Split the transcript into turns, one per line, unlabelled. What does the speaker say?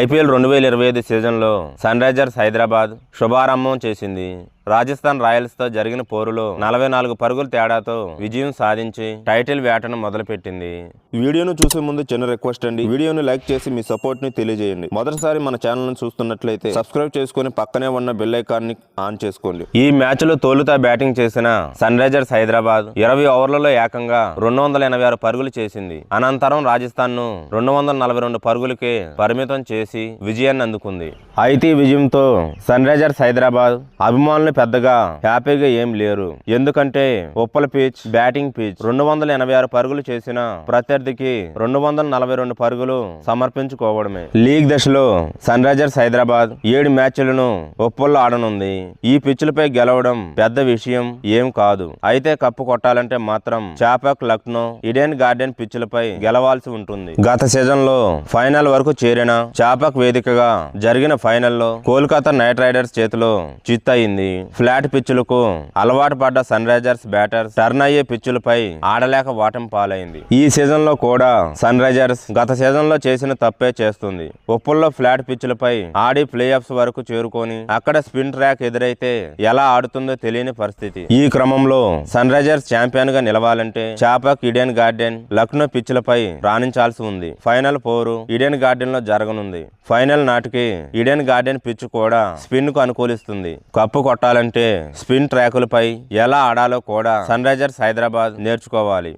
IPL రెండు వేల ఇరవై ఐదు సీజన్లో సన్ రైజర్స్ హైదరాబాద్ శుభారంభం చేసింది. రాజస్థాన్ రాయల్స్తో జరిగిన పోరులో నలభై నాలుగు పరుగుల తేడాతో విజయం సాధించి టైటిల్ వేటను మొదలుపెట్టింది.
వీడియోను చూసే ముందు చిన్న రిక్వెస్ట్ అండి. వీడియోను లైక్ చేసి మీ సపోర్ట్ని తెలియజేయండి. మొదటిసారి మన ఛానల్ను చూస్తున్నట్లయితే సబ్స్క్రైబ్ చేసుకుని పక్కనే ఉన్న బెల్ని ఆన్ చేసుకోండి.
ఈ మ్యాచ్లో తోలుతా బ్యాటింగ్ చేసిన సన్ రైజర్స్ హైదరాబాద్ ఇరవై ఓవర్లలో ఏకంగా రెండు వందల ఎనభై ఆరు పరుగులు చేసింది. అనంతరం రాజస్థాన్ను రెండు వందల నలభై రెండు పరుగులకే పరిమితం చేసి విజయాన్ని అందుకుంది. అయితే విజయంతో సన్ రైజర్స్ హైదరాబాద్ అభిమానులు పెద్దగా హ్యాపీగా ఏం లేరు. ఎందుకంటే ఉప్పల పిచ్ బ్యాటింగ్ పిచ్ రెండు వందల ఎనభై ఆరు పరుగులు చేసిన ప్రత్యర్థికి రెండు వందల నలభై రెండు పరుగులు సమర్పించుకోవడమే. లీగ్ దశలో సన్ రైజర్స్ హైదరాబాద్ ఏడు మ్యాచ్లను ఉప్పల్లో ఆడనుంది. ఈ పిచ్లపై గెలవడం పెద్ద విషయం ఏం కాదు. అయితే కప్పు కొట్టాలంటే మాత్రం చాపాక్ లక్నో ఇడెన్ గార్డెన్ పిచ్లపై గెలవాల్సి ఉంటుంది. గత సీజన్లో ఫైనల్ వరకు చేరిన చాపాక్ వేదికగా జరిగిన ఫైనల్లో కోల్కతా నైట్ రైడర్స్ చేతిలో చిత్తయింది. ఫ్లాట్ పిచ్చులకు అలవాటు పడ్డ సన్ రైజర్స్ బ్యాటర్స్ టర్న్ అయ్యే పిచ్చులపై ఆడలేక వాటం పాలైంది. ఈ సీజన్లో కూడా సన్ రైజర్స్ గత సీజన్లో చేసిన తప్పే చేస్తుంది. ఉప్పుల్లో ఫ్లాట్ పిచ్చులపై ఆడి ప్లే ఆఫ్స్ వరకు చేరుకొని అక్కడ స్పిన్ ట్రాక్ ఎదురైతే ఎలా ఆడుతుందో తెలియని పరిస్థితి. ఈ క్రమంలో సన్ రైజర్స్ ఛాంపియన్గా నిలవాలంటే చాపక్ ఇడెన్ గార్డెన్ లక్నో పిచ్చులపై రాణించాల్సి ఉంది. ఫైనల్ పోరు ఇడెన్ గార్డెన్లో జరగనుంది. ఫైనల్ నాటికి ఇడెన్ గార్డెన్ పిచ్ కూడా స్పిన్కు అనుకూలిస్తుంది. కప్పు కొట్టాలంటే స్పిన్ ట్రాకులపై ఎలా ఆడాలో కూడా సన్ రైజర్స్ హైదరాబాద్ నేర్చుకోవాలి.